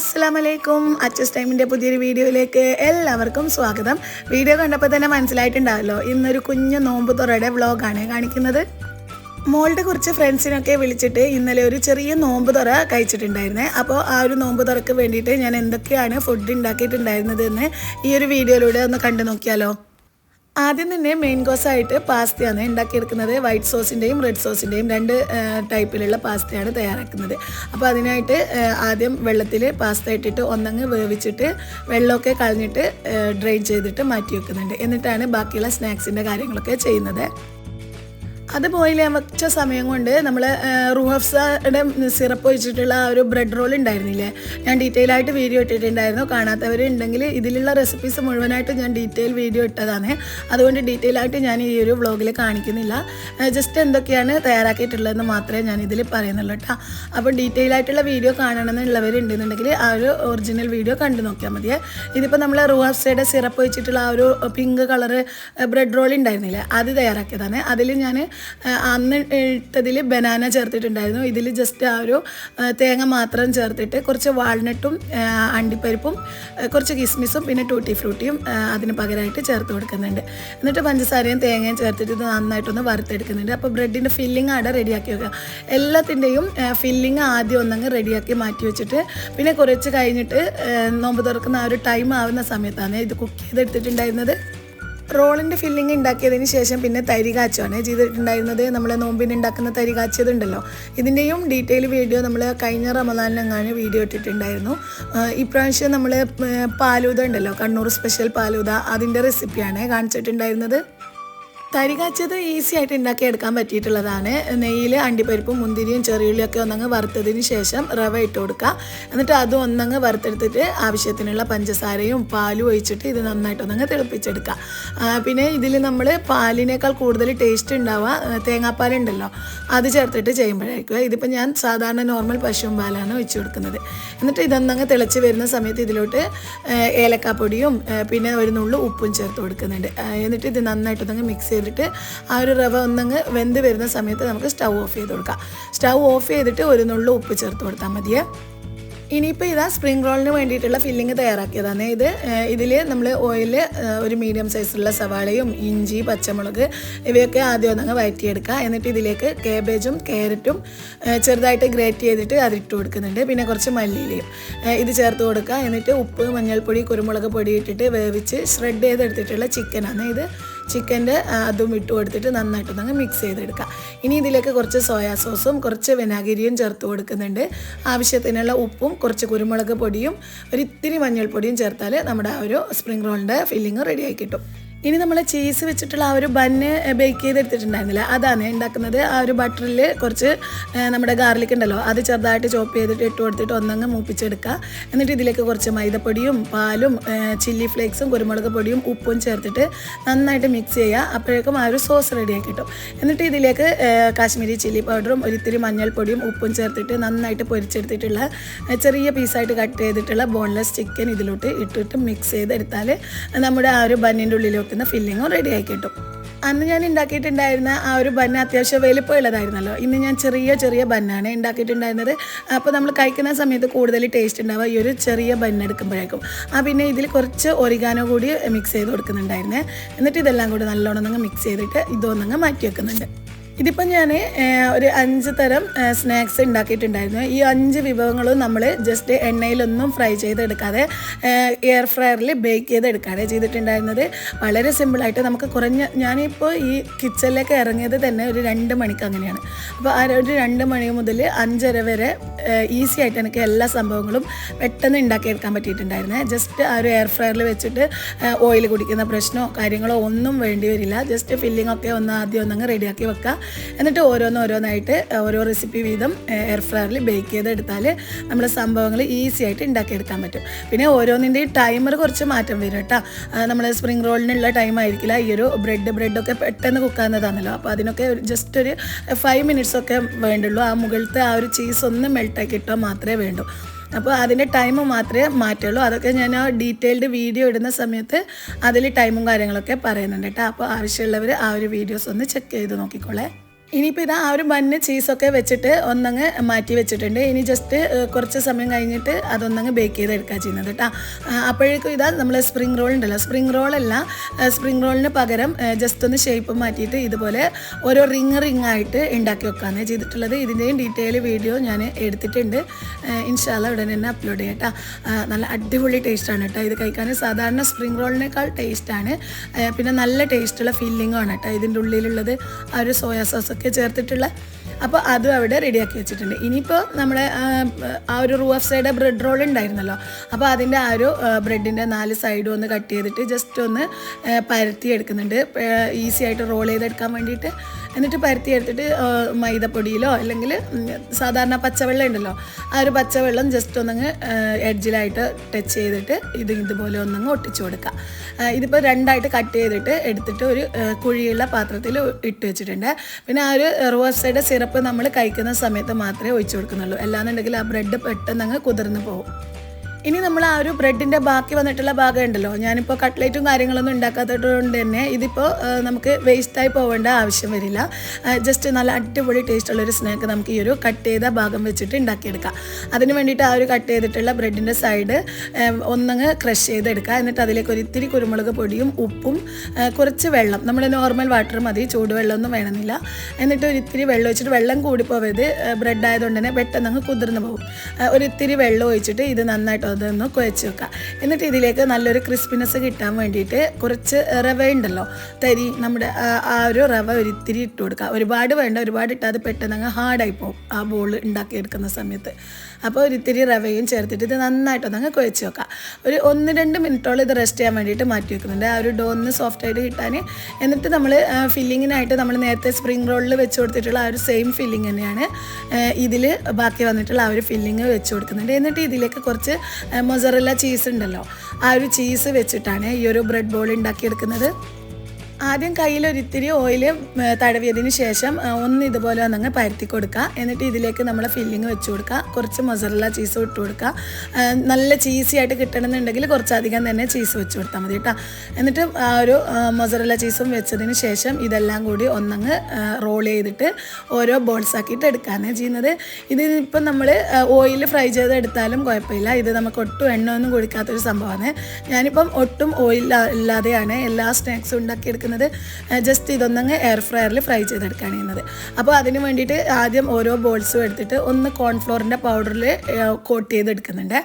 അസ്സലാമലൈക്കും. അച്ചസ് ടൈമിന്റെ പുതിയൊരു വീഡിയോയിലേക്ക് എല്ലാവർക്കും സ്വാഗതം. വീഡിയോ കണ്ടപ്പോൾ തന്നെ മനസ്സിലായിട്ടുണ്ടാവല്ലോ ഇന്നൊരു കുഞ്ഞു നോമ്പ് തുറയുടെ വ്ളോഗാണ് കാണിക്കുന്നത്. മോളുടെ കുറച്ച് ഫ്രണ്ട്സിനൊക്കെ വിളിച്ചിട്ട് ഇന്നലെ ഒരു ചെറിയ നോമ്പ് തുറ കഴിച്ചിട്ടുണ്ടായിരുന്നേ. അപ്പോൾ ആ ഒരു നോമ്പ് തുറക്ക് വേണ്ടിയിട്ട് ഞാൻ എന്തൊക്കെയാണ് ഫുഡ് ഉണ്ടാക്കിയിട്ടുണ്ടായിരുന്നത് എന്ന് ഈ ഒരു വീഡിയോയിലൂടെ ഒന്ന് കണ്ടു നോക്കിയാലോ. ആദ്യം തന്നെ മെയിൻ കോസായിട്ട് പാസ്തയാണ് ഉണ്ടാക്കിയെടുക്കുന്നത്. വൈറ്റ് സോസിന്റെയും റെഡ് സോസിന്റെയും രണ്ട് ടൈപ്പിലുള്ള പാസ്തയാണ് തയ്യാറാക്കുന്നത്. അപ്പോൾ അതിനായിട്ട് ആദ്യം വെള്ളത്തിൽ പാസ്ത ഇട്ടിട്ട് ഒന്നങ്ങ് വേവിച്ചിട്ട് വെള്ളമൊക്കെ കളഞ്ഞിട്ട് ഡ്രെയിൻ ചെയ്തിട്ട് മാറ്റി വെക്കുന്നുണ്ട്. എന്നിട്ടാണ് ബാക്കിയുള്ള സ്നാക്സിന്റെ കാര്യങ്ങളൊക്കെ ചെയ്യുന്നത്. അത് ബോയിൽ വെച്ച സമയം കൊണ്ട് നമ്മൾ റുഹഫ്സയുടെ സിറപ്പ് ഒഴിച്ചിട്ടുള്ള ആ ഒരു ബ്രെഡ് റോൾ ഉണ്ടായിരുന്നില്ലേ? ഞാൻ ഡീറ്റെയിൽ ആയിട്ട് വീഡിയോ ഇട്ടിട്ടുണ്ടായിരുന്നു. കാണാത്തവർ ഉണ്ടെങ്കിൽ ഇതിലുള്ള റെസിപ്പീസ് മുഴുവനായിട്ട് ഞാൻ ഡീറ്റെയിൽ വീഡിയോ ഇട്ടതാണ്. അതുകൊണ്ട് ഡീറ്റെയിൽ ആയിട്ട് ഞാൻ ഈ ഒരു വ്ളോഗിൽ കാണിക്കുന്നില്ല. ജസ്റ്റ് എന്തൊക്കെയാണ് തയ്യാറാക്കിയിട്ടുള്ളതെന്ന് മാത്രമേ ഞാൻ ഇതിൽ പറയുന്നുള്ളൂ കേട്ടോ അപ്പോൾ ഡീറ്റെയിൽ ആയിട്ടുള്ള വീഡിയോ കാണണമെന്നുള്ളവരുണ്ടെന്നുണ്ടെങ്കിൽ ആ ഒരു ഒറിജിനൽ വീഡിയോ കണ്ടു നോക്കിയാൽ മതിയേ. ഇതിപ്പോൾ നമ്മൾ റുഹഫ്സയുടെ സിറപ്പ് ഒഴിച്ചിട്ടുള്ള ആ ഒരു പിങ്ക് കളർ ബ്രെഡ് റോൾ ഉണ്ടായിരുന്നില്ലേ? അത് തയ്യാറാക്കിയതാണ്. അതിൽ ഞാൻ അന്ന് ഇട്ടതിൽ ബനാന ചേർത്തിട്ടുണ്ടായിരുന്നു. ഇതിൽ ജസ്റ്റ് ആ ഒരു തേങ്ങ മാത്രം ചേർത്തിട്ട് കുറച്ച് വാൾനട്ടും അണ്ടിപ്പരിപ്പും കുറച്ച് കിസ്മിസും പിന്നെ ടൂട്ടി ഫ്രൂട്ടിയും അതിന് പകരമായിട്ട് ചേർത്ത് കൊടുക്കുന്നുണ്ട്. എന്നിട്ട് പഞ്ചസാരയും തേങ്ങയും ചേർത്തിട്ട് നന്നായിട്ടൊന്ന് വറുത്തെടുക്കുന്നുണ്ട്. അപ്പോൾ ബ്രെഡിന്റെ ഫില്ലിംഗ് അവിടെ റെഡിയാക്കി വെക്കുക. എല്ലാത്തിന്റെയും ഫില്ലിംഗ് ആദ്യം ഒന്നങ്ങ് റെഡിയാക്കി മാറ്റി വെച്ചിട്ട് പിന്നെ കുറച്ച് കഴിഞ്ഞിട്ട് നോമ്പ് തുറക്കുന്ന ആ ഒരു ടൈം ആവുന്ന സമയത്താണ് ഇത് കുക്ക് ചെയ്തെടുത്തിട്ടുണ്ടായിരുന്നത്. റോളിന്റെ ഫില്ലിംഗ് ഉണ്ടാക്കിയതിന് ശേഷം പിന്നെ തരി കാച്ചുവാണ്. ചെയ്തിട്ടുണ്ടായിരുന്നത് നമ്മൾ നോമ്പിന് ഉണ്ടാക്കുന്ന തരി കാച്ചിയതുണ്ടല്ലോ. ഇതിന്റെയും ഡീറ്റെയിൽ വീഡിയോ നമ്മൾ കഴിഞ്ഞ റമദാനിലെങ്ങാനും വീഡിയോ ഇട്ടിട്ടുണ്ടായിരുന്നു. ഇപ്രാവശ്യം നമ്മൾ പാലൂത ഉണ്ടല്ലോ കണ്ണൂർ സ്പെഷ്യൽ പാലൂത അതിന്റെ റെസിപ്പിയാണ് കാണിച്ചിട്ടുണ്ടായിരുന്നത്. തരി ഈസി ആയിട്ട് ഉണ്ടാക്കി എടുക്കാൻ പറ്റിയിട്ടുള്ളതാണ്. നെയ്യിൽ അണ്ടിപ്പരിപ്പും മുന്തിരിയും ചെറിയുള്ളിയൊക്കെ ഒന്നങ്ങ് വറുത്തതിന് ശേഷം റവ ഇട്ട് കൊടുക്കുക എന്നിട്ട് അത് ഒന്നങ്ങ് വറുത്തെടുത്തിട്ട് ആവശ്യത്തിനുള്ള പഞ്ചസാരയും പാലും ഒഴിച്ചിട്ട് ഇത് നന്നായിട്ട് ഒന്നങ്ങ് തിളപ്പിച്ചെടുക്കുക പിന്നെ ഇതിൽ നമ്മൾ പാലിനേക്കാൾ കൂടുതൽ ടേസ്റ്റ് ഉണ്ടാവുക തേങ്ങാപ്പാലുണ്ടല്ലോ അത് ചേർത്തിട്ട് ചെയ്യുമ്പോഴായിരിക്കും. ഇതിപ്പോൾ ഞാൻ സാധാരണ നോർമൽ പശുവും പാലാണ് ഒഴിച്ചു കൊടുക്കുന്നത്. എന്നിട്ട് ഇതൊന്നങ്ങ് തിളച്ച് വരുന്ന സമയത്ത് ഇതിലോട്ട് ഏലക്കാപ്പൊടിയും പിന്നെ ഒരു നുള്ളു ഉപ്പും ചേർത്ത് കൊടുക്കുന്നുണ്ട്. എന്നിട്ട് ഇത് നന്നായിട്ടൊന്നങ്ങ് മിക്സ് ചെയ്തിട്ട് ആ ഒരു റവ ഒന്നങ്ങ് വെന്ത് വരുന്ന സമയത്ത് നമുക്ക് സ്റ്റൗ ഓഫ് ചെയ്ത് കൊടുക്കാം. സ്റ്റൗ ഓഫ് ചെയ്തിട്ട് ഒരു നുള്ളു ഉപ്പ് ചേർത്ത് കൊടുത്താൽ മതിയേ. ഇനിയിപ്പോൾ ഇതാ സ്പ്രിംഗ് റോളിന് വേണ്ടിയിട്ടുള്ള ഫില്ലിങ് തയ്യാറാക്കിയതാണ്. ഇത് ഇതിൽ നമ്മൾ ഓയിൽ ഒരു മീഡിയം സൈസിലുള്ള സവാളയും ഇഞ്ചി പച്ചമുളക് ഇവയൊക്കെ ആദ്യം ഒന്നങ്ങ് വഴറ്റിയെടുക്കുക എന്നിട്ട് ഇതിലേക്ക് കേബേജും ക്യാരറ്റും ചെറുതായിട്ട് ഗ്രേറ്റ് ചെയ്തിട്ട് അതിട്ട് കൊടുക്കുന്നുണ്ട്. പിന്നെ കുറച്ച് മല്ലിയിലയും ഇത് ചേർത്ത് കൊടുക്കുക. എന്നിട്ട് ഉപ്പ് മഞ്ഞൾപ്പൊടി കുരുമുളക് പൊടി ഇട്ടിട്ട് വേവിച്ച് ഷ്രെഡ് ചെയ്തെടുത്തിട്ടുള്ള ചിക്കനാണ് ഇത്. ചിക്കന്റെ അതും ഇട്ട് കൊടുത്തിട്ട് നന്നായിട്ടൊന്നങ്ങ് മിക്സ് ചെയ്തെടുക്കുക ഇനി ഇതിലേക്ക് കുറച്ച് സോയാ സോസും കുറച്ച് വിനാഗിരിയും ചേർത്ത് കൊടുക്കുന്നുണ്ട്. ആവശ്യത്തിനുള്ള ഉപ്പും കുറച്ച് കുരുമുളക് പൊടിയും ഒരു ഇത്തിരി മഞ്ഞൾപ്പൊടിയും ചേർത്താൽ നമ്മുടെ ആ ഒരു സ്പ്രിംഗ് റോളിന്റെ ഫില്ലിങ് റെഡിയായി കിട്ടും. ഇനി നമ്മൾ ചീസ് വെച്ചിട്ടുള്ള ആ ഒരു ബന്ന് ബേക്ക് ചെയ്തെടുത്തിട്ടുണ്ടായിരുന്നില്ല. അതാണ് ഉണ്ടാക്കുന്നത്. ആ ഒരു ബട്ടറിൽ കുറച്ച് നമ്മുടെ ഗാർലിക് ഉണ്ടല്ലോ അത് ചെറുതായിട്ട് ചോപ്പ് ചെയ്തിട്ട് ഇട്ട് കൊടുത്തിട്ട് ഒന്നങ്ങ് മൂപ്പിച്ചെടുക്കുക. എന്നിട്ട് ഇതിലേക്ക് കുറച്ച് മൈദപ്പൊടിയും പാലും ചില്ലി ഫ്ലേക്സും കുരുമുളക് പൊടിയും ഉപ്പും ചേർത്തിട്ട് നന്നായിട്ട് മിക്സ് ചെയ്യുക. അപ്പോഴേക്കും ആ ഒരു സോസ് റെഡിയാക്കി കിട്ടും. എന്നിട്ട് ഇതിലേക്ക് കാശ്മീരി ചില്ലി പൗഡറും ഒരിത്തിരി മഞ്ഞൾപ്പൊടിയും ഉപ്പും ചേർത്തിട്ട് നന്നായിട്ട് പൊരിച്ചെടുത്തിട്ടുള്ള ചെറിയ പീസായിട്ട് കട്ട് ചെയ്തിട്ടുള്ള ബോൺലെസ് ചിക്കൻ ഇതിലോട്ട് ഇട്ടിട്ട് മിക്സ് ചെയ്തെടുത്താൽ നമ്മുടെ ആ ഒരു ബന്നിന്റെ ഉള്ളിൽ വെക്കുന്ന ഫില്ലിങ്ങും റെഡിയായി കിട്ടും അന്ന് ഞാൻ ഉണ്ടാക്കിയിട്ടുണ്ടായിരുന്ന ആ ഒരു ബന്ന അത്യാവശ്യം വലിപ്പമുള്ളതായിരുന്നല്ലോ ഇന്ന് ഞാൻ ചെറിയ ചെറിയ ബന്നാണ് ഉണ്ടാക്കിയിട്ടുണ്ടായിരുന്നത് അപ്പോൾ നമ്മൾ കഴിക്കുന്ന സമയത്ത് കൂടുതൽ ടേസ്റ്റ് ഉണ്ടാവുക ഈ ഒരു ചെറിയ ബന്ന എടുക്കുമ്പോഴേക്കും. ആ പിന്നെ ഇതിൽ കുറച്ച് ഒരിഗാനോ കൂടി മിക്സ് ചെയ്ത് കൊടുക്കുന്നുണ്ടായിരുന്നേ. എന്നിട്ട് ഇതെല്ലാം കൂടി നല്ലോണം ഒന്ന് മിക്സ് ചെയ്തിട്ട് ഇതൊന്നങ്ങ് മാറ്റി വെക്കുന്നുണ്ട്. ഇതിപ്പോൾ ഞാൻ ഒരു അഞ്ച് തരം സ്നാക്സ് ഉണ്ടാക്കിയിട്ടുണ്ടായിരുന്നു ഈ അഞ്ച് വിഭവങ്ങളും നമ്മൾ ജസ്റ്റ് എണ്ണയിലൊന്നും ഫ്രൈ ചെയ്തെടുക്കാതെ എയർ ഫ്രയറിൽ ബേക്ക് ചെയ്തെടുക്കാതെ ചെയ്തിട്ടുണ്ടായിരുന്നത്. വളരെ സിമ്പിളായിട്ട് നമുക്ക് കുറഞ്ഞ ഞാനിപ്പോൾ ഈ കിച്ചണിലേക്ക് ഇറങ്ങിയത് തന്നെ ഒരു രണ്ട് മണിക്ക് അങ്ങനെയാണ്. അപ്പോൾ ആ ഒരു രണ്ട് മണി മുതൽ അഞ്ചര വരെ ഈസി ആയിട്ട് എനിക്ക് എല്ലാ സംഭവങ്ങളും പെട്ടെന്ന് ഉണ്ടാക്കിയെടുക്കാൻ പറ്റിയിട്ടുണ്ടായിരുന്നേ. ജസ്റ്റ് ആ ഒരു എയർ ഫ്രയറിൽ വെച്ചിട്ട് ഓയിൽ കുടിക്കുന്ന പ്രശ്നമോ കാര്യങ്ങളോ ഒന്നും വേണ്ടി വരില്ല. ജസ്റ്റ് ഫില്ലിംഗ് ഒക്കെ ഒന്ന് ആദ്യം ഒന്നങ്ങ് റെഡിയാക്കി വെക്കുക എന്നിട്ട് ഓരോന്നോരോന്നായിട്ട് ഓരോ റെസിപ്പി വീതം എയർ ഫ്രയറിൽ ബേക്ക് ചെയ്തെടുത്താൽ നമ്മുടെ സംഭവങ്ങൾ ഈസി ആയിട്ട് ഉണ്ടാക്കിയെടുക്കാൻ പറ്റും. പിന്നെ ഓരോന്നിന്റെയും ടൈമർ കുറച്ച് മാറ്റം വരും കേട്ടോ. നമ്മൾ സ്പ്രിംഗ് റോളിനുള്ള ടൈം ആയിരിക്കില്ല. ഈ ഒരു ബ്രെഡ് ബ്രെഡൊക്കെ പെട്ടെന്ന് കുക്കാവുന്നതാണല്ലോ അപ്പോൾ അതിനൊക്കെ ജസ്റ്റ് ഒരു ഫൈവ് മിനിറ്റ്സ് ഒക്കെ വേണ്ടുള്ളൂ. ആ മുകളിലത്തെ ആ ഒരു ചീസ് ഒന്ന് മെൽട്ടാക്കി ഇട്ടാൽ മാത്രമേ വേണ്ടൂ. അപ്പോൾ അതിന്റെ ടൈം മാത്രമേ മാറ്റുള്ളൂ അതൊക്കെ ഞാൻ ആ ഡീറ്റെയിൽഡ് വീഡിയോ ഇടുന്ന സമയത്ത് അതിൽ ടൈമും കാര്യങ്ങളൊക്കെ പറയുന്നുണ്ട് കേട്ടോ. അപ്പോൾ ആവശ്യമുള്ളവർ ആ ഒരു വീഡിയോസ് ഒന്ന് ചെക്ക് ചെയ്ത് നോക്കിക്കോളേ. ഇനിയിപ്പോൾ ഇതാ ആ ഒരു ബണ്ണ് ചീസൊക്കെ വെച്ചിട്ട് ഒന്നങ്ങ് മാറ്റി വെച്ചിട്ടുണ്ട്. ഇനി ജസ്റ്റ് കുറച്ച് സമയം കഴിഞ്ഞിട്ട് അതൊന്നങ്ങ് ബേക്ക് ചെയ്തെടുക്കുക ചെയ്യുന്നത് കേട്ടോ. അപ്പോഴേക്കും ഇതാ നമ്മൾ സ്പ്രിംഗ് റോൾ ഉണ്ടല്ലോ. സ്പ്രിംഗ് റോളല്ല സ്പ്രിംഗ് റോളിന് പകരം ജസ്റ്റ് ഒന്ന് ഷേപ്പ് മാറ്റിയിട്ട് ഇതുപോലെ ഓരോ റിങ് റിങ് ആയിട്ട് ഉണ്ടാക്കി വെക്കാന്ന് ചെയ്തിട്ടുള്ളത്. ഇതിന്റെയും ഡീറ്റെയിൽ വീഡിയോ ഞാൻ എടുത്തിട്ടുണ്ട്. ഇൻഷാല്ല ഉടനെ തന്നെ അപ്ലോഡ് ചെയ്യാം കേട്ടോ. നല്ല അടിപൊളി ടേസ്റ്റാണ് കേട്ടോ. ഇത് കഴിക്കാൻ സാധാരണ സ്പ്രിംഗ് റോളിനേക്കാൾ ടേസ്റ്റാണ് പിന്നെ നല്ല ടേസ്റ്റുള്ള ഫീലിംഗും ആണ് കേട്ടോ ഇതിന്റെ ഉള്ളിലുള്ളത്. ആ ഒരു സോയാ സോസ് ഒക്കെ ചേർത്തിട്ടുള്ള. അപ്പോൾ അതും അവിടെ റെഡിയാക്കി വെച്ചിട്ടുണ്ട്. ഇനിയിപ്പോൾ നമ്മുടെ ആ, ഒരു റൂഫ് സൈഡ് ബ്രെഡ് റോൾ ഉണ്ടായിരുന്നല്ലോ. അപ്പോൾ അതിന്റെ ആ ഒരു ബ്രെഡിന്റെ നാല് സൈഡും ഒന്ന് കട്ട് ചെയ്തിട്ട് ജസ്റ്റ് ഒന്ന് പരത്തി എടുക്കുന്നുണ്ട്. ഈസി ആയിട്ട് റോൾ ചെയ്തെടുക്കാൻ വേണ്ടിയിട്ട്. എന്നിട്ട് പരത്തി എടുത്തിട്ട് മൈദപ്പൊടിയിലോ അല്ലെങ്കിൽ സാധാരണ പച്ചവെള്ളം ഉണ്ടല്ലോ ആ ഒരു പച്ചവെള്ളം ജസ്റ്റ് ഒന്നങ്ങ് എഡ്ജിലായിട്ട് ടച്ച് ചെയ്തിട്ട് ഇത് ഇതുപോലെ ഒന്നങ്ങ് ഒട്ടിച്ചു കൊടുക്കുക ഇതിപ്പോൾ രണ്ടായിട്ട് കട്ട് ചെയ്തിട്ട് എടുത്തിട്ട് ഒരു കുഴിയുള്ള പാത്രത്തിൽ ഇട്ട് വെച്ചിട്ടുണ്ട്. പിന്നെ ആ ഒരു സൈഡ് സിറപ്പ് നമ്മൾ കഴിക്കുന്ന സമയത്ത് മാത്രമേ ഒഴിച്ചു കൊടുക്കുന്നുള്ളൂ. അല്ലാന്നുണ്ടെങ്കിൽ ആ ബ്രെഡ് പെട്ടെന്ന് അങ്ങ് കുതിർന്ന് പോകും. ഇനി നമ്മൾ ആ ഒരു ബ്രെഡിന്റെ ബാക്കി വന്നിട്ടുള്ള ഭാഗം ഉണ്ടല്ലോ. ഞാനിപ്പോൾ കട്ട്ലേറ്റും കാര്യങ്ങളൊന്നും ഉണ്ടാക്കാത്തത് കൊണ്ട് തന്നെ ഇതിപ്പോൾ നമുക്ക് വേസ്റ്റായി പോവേണ്ട ആവശ്യം വരില്ല. ജസ്റ്റ് നല്ല അടിപൊളി ടേസ്റ്റുള്ളൊരു സ്നാക്ക് നമുക്ക് ഈ ഒരു കട്ട് ചെയ്ത ഭാഗം വെച്ചിട്ട് ഉണ്ടാക്കിയെടുക്കാം. അതിന് വേണ്ടിയിട്ട് ആ ഒരു കട്ട് ചെയ്തിട്ടുള്ള ബ്രെഡിന്റെ സൈഡ് ഒന്നങ്ങ് ക്രഷ് ചെയ്തെടുക്കുക. എന്നിട്ട് അതിലേക്ക് ഒരു ഇത്തിരി കുരുമുളക് പൊടിയും ഉപ്പും കുറച്ച് വെള്ളം നമ്മൾ നോർമൽ വാട്ടർ മതി ചൂടുവെള്ളമൊന്നും വേണമെന്നില്ല. എന്നിട്ട് ഒരു ഇത്തിരി വെള്ളം ഒഴിച്ചിട്ട് വെള്ളം കൂടി പോവരുത് ബ്രെഡ് ആയതുകൊണ്ട് തന്നെ പെട്ടെന്ന് അങ്ങ് കുതിർന്ന് പോകും. ഒരു ഇത്തിരി വെള്ളം ഒഴിച്ചിട്ട് ഇത് നന്നായിട്ട് അതൊന്ന് കുഴച്ച് വെക്കുക എന്നിട്ട് ഇതിലേക്ക് നല്ലൊരു ക്രിസ്പിനെസ് കിട്ടാൻ വേണ്ടിയിട്ട് കുറച്ച് റവ ഉണ്ടല്ലോ തരി നമ്മുടെ ആ ഒരു റവ ഒരിത്തിരി ഇട്ട് കൊടുക്കുക ഒരുപാട് വേണ്ട ഒരുപാട് ഇട്ടാൽ അത് പെട്ടെന്ന് അങ്ങ് ഹാർഡായി പോകും ആ ബോൾ ഉണ്ടാക്കിയെടുക്കുന്ന സമയത്ത്. അപ്പോൾ ഒരിത്തിരി റവയും ചേർത്തിട്ട് ഇത് നന്നായിട്ടൊന്ന് അങ്ങ് കുഴച്ച് വെക്കുക ഒരു ഒന്ന് രണ്ട് മിനിറ്റോളം ഇത് റെസ്റ്റ് ചെയ്യാൻ വേണ്ടിയിട്ട് മാറ്റി വെക്കുന്നുണ്ട്. ആ ഒരു ഡോ ഒന്ന് സോഫ്റ്റ് ആയിട്ട് കിട്ടാൻ. എന്നിട്ട് നമ്മൾ ഫില്ലിങ്ങിനായിട്ട് നമ്മൾ നേരത്തെ സ്പ്രിംഗ് റോളിൽ വെച്ച് കൊടുത്തിട്ടുള്ള ആ ഒരു സെയിം ഫില്ലിങ് തന്നെയാണ് ഇതിൽ ബാക്കി വന്നിട്ടുള്ള ആ ഒരു ഫില്ലിങ് വെച്ച് കൊടുക്കുന്നുണ്ട്. എന്നിട്ട് ഇതിലേക്ക് കുറച്ച് മൊസറല്ല ചീസ് ഉണ്ടല്ലോ. ആ ഒരു ചീസ് വെച്ചിട്ടാണ് ഈ ഒരു ബ്രെഡ് ബോൾ ഉണ്ടാക്കിയെടുക്കുന്നത് ആദ്യം കയ്യിൽ ഒരിത്തിരി ഓയിൽ തടവിയതിന് ശേഷം ഒന്ന് ഇതുപോലെ ഒന്നങ്ങ് പരത്തി കൊടുക്കുക. എന്നിട്ട് ഇതിലേക്ക് നമ്മൾ ഫില്ലിങ് വെച്ച് കൊടുക്കുക. കുറച്ച് മൊസറല്ല ചീസ് ഇട്ട് കൊടുക്കുക. നല്ല ചീസി ആയിട്ട് കിട്ടണമെന്നുണ്ടെങ്കിൽ കുറച്ചധികം തന്നെ ചീസ് വെച്ച് കൊടുത്താൽ മതി കേട്ടോ. എന്നിട്ട് ആ ഒരു മൊസറല്ല ചീസും വെച്ചതിന് ശേഷം ഇതെല്ലാം കൂടി ഒന്നങ്ങ് റോൾ ചെയ്തിട്ട് ഓരോ ബോൾസ് ആക്കിയിട്ട് എടുക്കുകയാണ് ചെയ്യുന്നത്. ഇതിപ്പം നമ്മൾ ഓയിൽ ഫ്രൈ ചെയ്ത് എടുത്താലും കുഴപ്പമില്ല. ഇത് നമുക്ക് ഒട്ടും എണ്ണ ഒന്നും കൊടുക്കാത്തൊരു സംഭവമാണ്. ഞാനിപ്പം ഒട്ടും ഓയിൽ ഇല്ലാതെയാണ് എല്ലാ സ്നാക്സും ഉണ്ടാക്കിയെടുക്കുന്നത്. ജസ്റ്റ് ഇതൊന്നങ്ങ് എയർ ഫ്രയറിൽ ഫ്രൈ ചെയ്തെടുക്കുകയാണ് ചെയ്യുന്നത്. അപ്പോൾ അതിന് വേണ്ടിയിട്ട് ആദ്യം ഓരോ ബോൾസും എടുത്തിട്ട് ഒന്ന് കോൺഫ്ലോറിന്റെ പൗഡറിൽ കോട്ട് ചെയ്തെടുക്കുന്നുണ്ട്.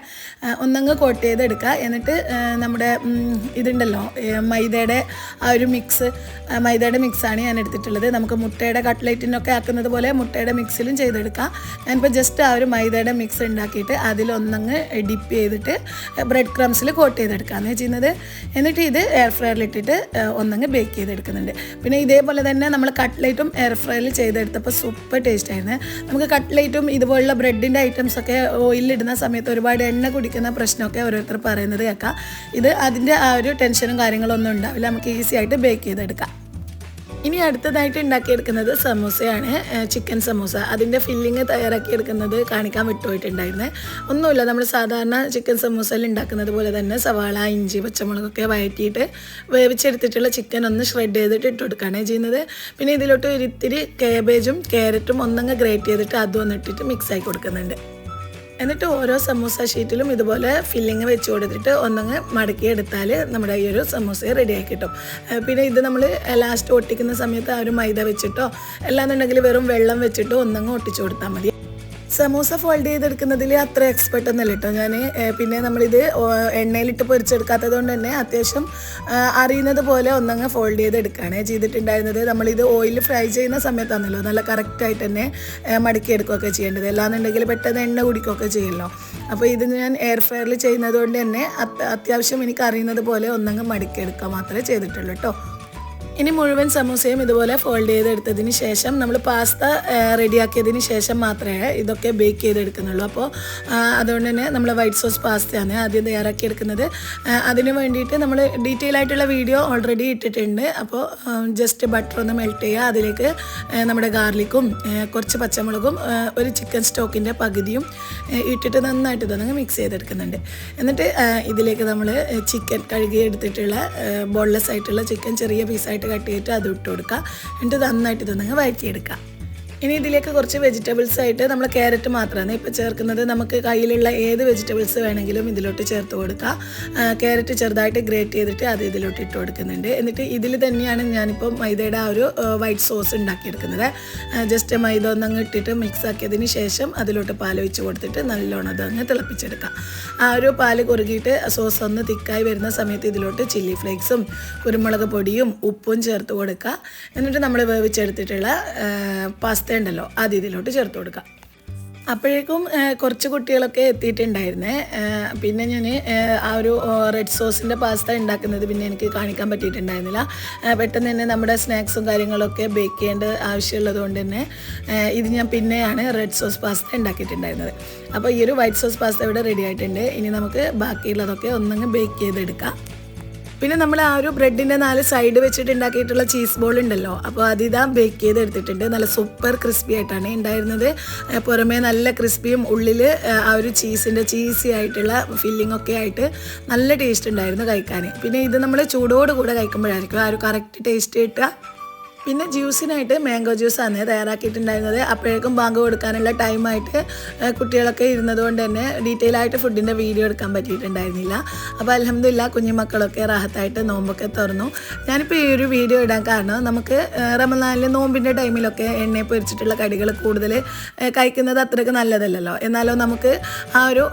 ഒന്നങ്ങ് കോട്ട് ചെയ്തെടുക്കുക. എന്നിട്ട് നമ്മുടെ ഇതുണ്ടല്ലോ മൈദയുടെ ആ ഒരു മിക്സ് മൈദയുടെ മിക്സാണ് ഞാൻ എടുത്തിട്ടുള്ളത്. നമുക്ക് മുട്ടയുടെ കട്ട്ലേറ്റിനൊക്കെ ആക്കുന്നത് പോലെ മുട്ടയുടെ മിക്സിലും ചെയ്തെടുക്കാം. ഞാനിപ്പോൾ ജസ്റ്റ് ആ ഒരു മൈദയുടെ മിക്സ് ഉണ്ടാക്കിയിട്ട് അതിലൊന്നങ്ങ് ഡിപ്പ് ചെയ്തിട്ട് ബ്രെഡ് ക്രംസിൽ കോട്ട് ചെയ്തെടുക്കുകയാണ് ചെയ്യുന്നത് എന്നിട്ട് ഇത് എയർ ഫ്രയറിലിട്ടിട്ട് ഒന്നങ്ങ് ബേക്ക് ചെയ്തെടുക്കുന്നുണ്ട്. പിന്നെ ഇതേപോലെ തന്നെ നമ്മൾ കട്ട്ലേറ്റും എയർ ഫ്രൈയിൽ ചെയ്തെടുത്തപ്പോൾ സൂപ്പർ ടേസ്റ്റ് ആയിരുന്നു. നമുക്ക് കട്ട്ലേറ്റും ഇതുപോലുള്ള ബ്രെഡിന്റെ ഐറ്റംസ് ഒക്കെ ഓയിലിടുന്ന സമയത്ത് ഒരുപാട് എണ്ണ കുടിക്കുന്ന പ്രശ്നമൊക്കെ ഓരോരുത്തർ പറയുന്നത് കേൾക്കാം. ഇത് അതിന്റെ ആ ഒരു ടെൻഷനും കാര്യങ്ങളൊന്നും ഉണ്ടാവില്ല. നമുക്ക് ഈസി ആയിട്ട് ബേക്ക് ചെയ്തെടുക്കാം. ഇനി അടുത്തതായിട്ട് ഉണ്ടാക്കിയെടുക്കുന്നത് സമൂസയാണ് ചിക്കൻ സമൂസ. അതിന്റെ ഫില്ലിങ് തയ്യാറാക്കിയെടുക്കുന്നത് കാണിക്കാൻ വിട്ടുപോയിട്ടുണ്ടായിരുന്നേ. ഒന്നുമില്ല നമ്മൾ സാധാരണ ചിക്കൻ സമൂസയിൽ ഉണ്ടാക്കുന്നത് പോലെ തന്നെ സവാള ഇഞ്ചി പച്ചമുളകൊക്കെ വഴറ്റിയിട്ട് വേവിച്ചെടുത്തിട്ടുള്ള ചിക്കൻ ഒന്ന് ഷ്രെഡ് ചെയ്തിട്ട് ഇട്ട് കൊടുക്കുകയാണ് ചെയ്യുന്നത്. പിന്നെ ഇതിലോട്ട് ഒരിത്തിരി കേബേജും ക്യാരറ്റും ഒന്നങ്ങ് ഗ്രേറ്റ് ചെയ്തിട്ട് അതും ഒന്നിട്ടിട്ട് മിക്സ് ആക്കി കൊടുക്കുന്നുണ്ട്. എന്നിട്ട് ഓരോ സമൂസ ഷീറ്റിലും ഇതുപോലെ ഫില്ലിങ് വെച്ച് കൊടുത്തിട്ട് ഒന്നങ്ങ് മടക്കിയെടുത്താൽ നമ്മുടെ ഈ ഒരു സമൂസ റെഡിയാക്കി കിട്ടും. പിന്നെ ഇത് നമ്മൾ ലാസ്റ്റ് ഒട്ടിക്കുന്ന സമയത്ത് ആ ഒരു മൈദ വെച്ചിട്ടോ അല്ലാന്നുണ്ടെങ്കിൽ വെറും വെള്ളം വെച്ചിട്ടോ ഒന്നങ്ങ് ഒട്ടിച്ചു കൊടുത്താൽ മതി. സമൂസ ഫോൾഡ് ചെയ്തെടുക്കുന്നതിൽ അത്ര എക്സ്പെർട്ട് ഒന്നുമില്ല കേട്ടോ ഞാൻ പിന്നെ നമ്മളിത് എണ്ണയിലിട്ട് പൊരിച്ചെടുക്കാത്തത് കൊണ്ട് തന്നെ അത്യാവശ്യം അറിയുന്നത് പോലെ ഒന്നങ്ങ് ഫോൾഡ് ചെയ്തെടുക്കുകയാണ് ചെയ്തിട്ടുണ്ടായിരുന്നത്. നമ്മളിത് ഓയിൽ ഫ്രൈ ചെയ്യുന്ന സമയത്താണല്ലോ നല്ല കറക്റ്റായിട്ട് തന്നെ മടക്കി മടക്കിയെടുക്കുകയൊക്കെ ചെയ്യേണ്ടത്. അല്ലാന്നുണ്ടെങ്കിൽ പെട്ടെന്ന് എണ്ണ കുടിക്കുകയൊക്കെ ചെയ്യുമല്ലോ അപ്പോൾ ഇത് ഞാൻ എയർ ഫ്രയറിൽ ചെയ്യുന്നത് കൊണ്ട് തന്നെ അത്യാവശ്യം എനിക്ക് അറിയുന്നത് പോലെ ഒന്നങ്ങ് മടക്കിയെടുക്കുക മാത്രമേ ചെയ്തിട്ടുള്ളൂ കേട്ടോ. ഇനി മുഴുവൻ സമൂസയും ഇതുപോലെ ഫോൾഡ് ചെയ്തെടുത്തതിന് ശേഷം നമ്മൾ പാസ്ത റെഡിയാക്കിയതിന് ശേഷം മാത്രമേ ഇതൊക്കെ ബേക്ക് ചെയ്തെടുക്കുന്നുള്ളൂ. അപ്പോൾ അതുകൊണ്ട് തന്നെ നമ്മൾ വൈറ്റ് സോസ് പാസ്തയാണ് ആദ്യം തയ്യാറാക്കി എടുക്കുന്നത് ആ, അതിന് വേണ്ടിയിട്ട് നമ്മൾ ഡീറ്റെയിൽ ആയിട്ടുള്ള വീഡിയോ ഓൾറെഡി ഇട്ടിട്ടുണ്ട്. അപ്പോൾ ജസ്റ്റ് ബട്ടർ ഒന്ന് മെൽറ്റ് ചെയ്യുക. അതിലേക്ക് നമ്മുടെ ഗാർലിക്കും കുറച്ച് പച്ചമുളകും ഒരു ചിക്കൻ സ്റ്റോക്കിന്റെ പകുതിയും ഇട്ടിട്ട് നന്നായിട്ട് ഇതൊന്ന് മിക്സ് ചെയ്തെടുക്കുന്നുണ്ട്. എന്നിട്ട് ഇതിലേക്ക് നമ്മൾ ചിക്കൻ കഴുകി എടുത്തിട്ടുള്ള ബോൺലെസ് ആയിട്ടുള്ള ചിക്കൻ ചെറിയ പീസായിട്ട് കട്ട് ചെയ്തിട്ട് അത് ഇട്ട് കൊടുക്കുക. എന്നിട്ട് നന്നായിട്ട് ഇതൊന്നങ്ങ് വഴറ്റിയെടുക്കുക. ഇനി ഇതിലേക്ക് കുറച്ച് വെജിറ്റബിൾസ് ആയിട്ട് നമ്മൾ ക്യാരറ്റ് മാത്രമാണ്. ഇപ്പോൾ ചേർക്കുന്നത് നമുക്ക് കയ്യിലുള്ള ഏത് വെജിറ്റബിൾസ് വേണമെങ്കിലും ഇതിലോട്ട് ചേർത്ത് കൊടുക്കാം. ക്യാരറ്റ് ചെറുതായിട്ട് ഗ്രേറ്റ് ചെയ്തിട്ട് അത് ഇതിലോട്ട് ഇട്ട് കൊടുക്കുന്നുണ്ട്. എന്നിട്ട് ഇതിൽ തന്നെയാണ് ഞാനിപ്പോൾ മൈദയുടെ ആ ഒരു വൈറ്റ് സോസ് ഉണ്ടാക്കിയെടുക്കുന്നത്. ജസ്റ്റ് മൈദ ഒന്നങ്ങ് ഇട്ടിട്ട് മിക്സ് ആക്കിയതിന് ശേഷം അതിലോട്ട് പാൽ ഒഴിച്ച് കൊടുത്തിട്ട് നല്ലോണം അതങ്ങ് തിളപ്പിച്ചെടുക്കാം. ആ ഒരു പാൽ കുറുകിയിട്ട് സോസ് ഒന്ന് തിക്കായി വരുന്ന സമയത്ത് ഇതിലോട്ട് ചില്ലി ഫ്ലേക്സും കുരുമുളക് പൊടിയും ഉപ്പും ചേർത്ത് കൊടുക്കുക എന്നിട്ട് നമ്മൾ വേവിച്ചെടുത്തിട്ടുള്ള പാസ്ത ഉണ്ടല്ലോ അത് ഇതിലോട്ട് ചേർത്ത് കൊടുക്കുക അപ്പോഴേക്കും കുറച്ച് കുട്ടികളൊക്കെ എത്തിയിട്ടുണ്ടായിരുന്നേ. പിന്നെ ഞാൻ ആ ഒരു റെഡ് സോസിന്റെ പാസ്ത ഉണ്ടാക്കുന്നത് പിന്നെ എനിക്ക് കാണിക്കാൻ പറ്റിയിട്ടുണ്ടായിരുന്നില്ല. പെട്ടെന്ന് തന്നെ നമ്മുടെ സ്നാക്സും കാര്യങ്ങളൊക്കെ ബേക്ക് ചെയ്യേണ്ട ആവശ്യമുള്ളത് കൊണ്ട് തന്നെ ഇത് ഞാൻ പിന്നെയാണ് റെഡ് സോസ് പാസ്ത ഉണ്ടാക്കിയിട്ടുണ്ടായിരുന്നത്. അപ്പോൾ ഈ ഒരു വൈറ്റ് സോസ് പാസ്ത ഇവിടെ റെഡി ആയിട്ടുണ്ട്. ഇനി നമുക്ക് ബാക്കിയുള്ളതൊക്കെ ഒന്നങ്ങ് ബേക്ക് ചെയ്തെടുക്കാം. പിന്നെ നമ്മൾ ആ ഒരു ബ്രെഡിന്റെ നാല് സൈഡ് വെച്ചിട്ട് ഉണ്ടാക്കിയിട്ടുള്ള ചീസ് ബോൾ ഉണ്ടല്ലോ അപ്പോൾ അതിതാ ബേക്ക് ചെയ്ത് എടുത്തിട്ടുണ്ട്. നല്ല സൂപ്പർ ക്രിസ്പി ആയിട്ടാണ് ഉണ്ടായിരുന്നത് പുറമേ നല്ല ക്രിസ്പിയും ഉള്ളിൽ ആ ഒരു ചീസിന്റെ ചീസി ആയിട്ടുള്ള ഫില്ലിംഗ് ഒക്കെ ആയിട്ട് നല്ല ടേസ്റ്റ് ഉണ്ടായിരുന്നു കഴിക്കാൻ പിന്നെ ഇത് നമ്മൾ ചൂടോട് കൂടെ കഴിക്കുമ്പോഴായിരിക്കും ആ ഒരു കറക്റ്റ് ടേസ്റ്റ് കിട്ടുക. പിന്നെ ജ്യൂസിനായിട്ട് മാംഗോ ജ്യൂസാണ് തയ്യാറാക്കിയിട്ടുണ്ടായിരുന്നത്. അപ്പോഴേക്കും ബാങ്ക് കൊടുക്കാനുള്ള ടൈമായിട്ട് കുട്ടികളൊക്കെ ഇരുന്നത് കൊണ്ട് തന്നെ ഡീറ്റെയിൽ ആയിട്ട് ഫുഡിന്റെ വീഡിയോ എടുക്കാൻ പറ്റിയിട്ടുണ്ടായിരുന്നില്ല. അപ്പോൾ അലഹമില്ല കുഞ്ഞുമക്കളൊക്കെ റാഹത്തായിട്ട് നോമ്പൊക്കെ തുറന്നു. ഞാനിപ്പോൾ ഈ ഒരു വീഡിയോ ഇടാൻ കാരണം നമുക്ക് റമനാലിലെ നോമ്പിന്റെ ടൈമിലൊക്കെ എണ്ണയെ പൊരിച്ചിട്ടുള്ള കടികൾ കൂടുതൽ കഴിക്കുന്നത് അത്രയ്ക്ക് നല്ലതല്ലല്ലോ. എന്നാലോ നമുക്ക് ആ ഒരു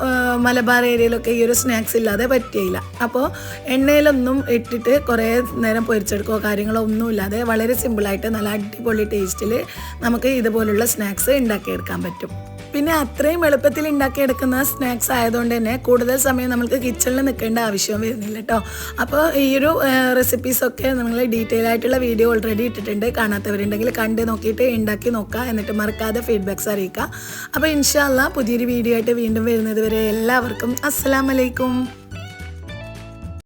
മലബാർ ഏരിയയിലൊക്കെ ഈ ഒരു സ്നാക്സ് ഇല്ലാതെ പറ്റിയില്ല. അപ്പോൾ എണ്ണയിലൊന്നും ഇട്ടിട്ട് കുറേ നേരം പൊരിച്ചെടുക്കുകയോ കാര്യങ്ങളോ ഒന്നുമില്ലാതെ വളരെ സിമ്പിളായിട്ട് നല്ല അടിപൊളി ടേസ്റ്റിൽ നമുക്ക് ഇതുപോലുള്ള സ്നാക്സ് ഉണ്ടാക്കിയെടുക്കാൻ പറ്റും. പിന്നെ അത്രയും എളുപ്പത്തിൽ ഉണ്ടാക്കിയെടുക്കുന്ന സ്നാക്സ് ആയതുകൊണ്ട് തന്നെ കൂടുതൽ സമയം നമുക്ക് കിച്ചണിൽ നിൽക്കേണ്ട ആവശ്യം വരുന്നില്ല കേട്ടോ. അപ്പോൾ ഈ ഒരു റെസിപ്പീസൊക്കെ നമ്മൾ ഡീറ്റെയിൽ ആയിട്ടുള്ള വീഡിയോ ഓൾറെഡി ഇട്ടിട്ടുണ്ട്. കാണാത്തവരുണ്ടെങ്കിൽ കണ്ട് നോക്കിയിട്ട് ഉണ്ടാക്കി നോക്കുക എന്നിട്ട് മറക്കാതെ ഫീഡ്ബാക്ക്സ് അറിയിക്കുക അപ്പോൾ ഇൻഷാല്ല പുതിയൊരു വീഡിയോ ആയിട്ട് വീണ്ടും വരുന്നത് വരെ എല്ലാവർക്കും അസ്സലാമലൈക്കും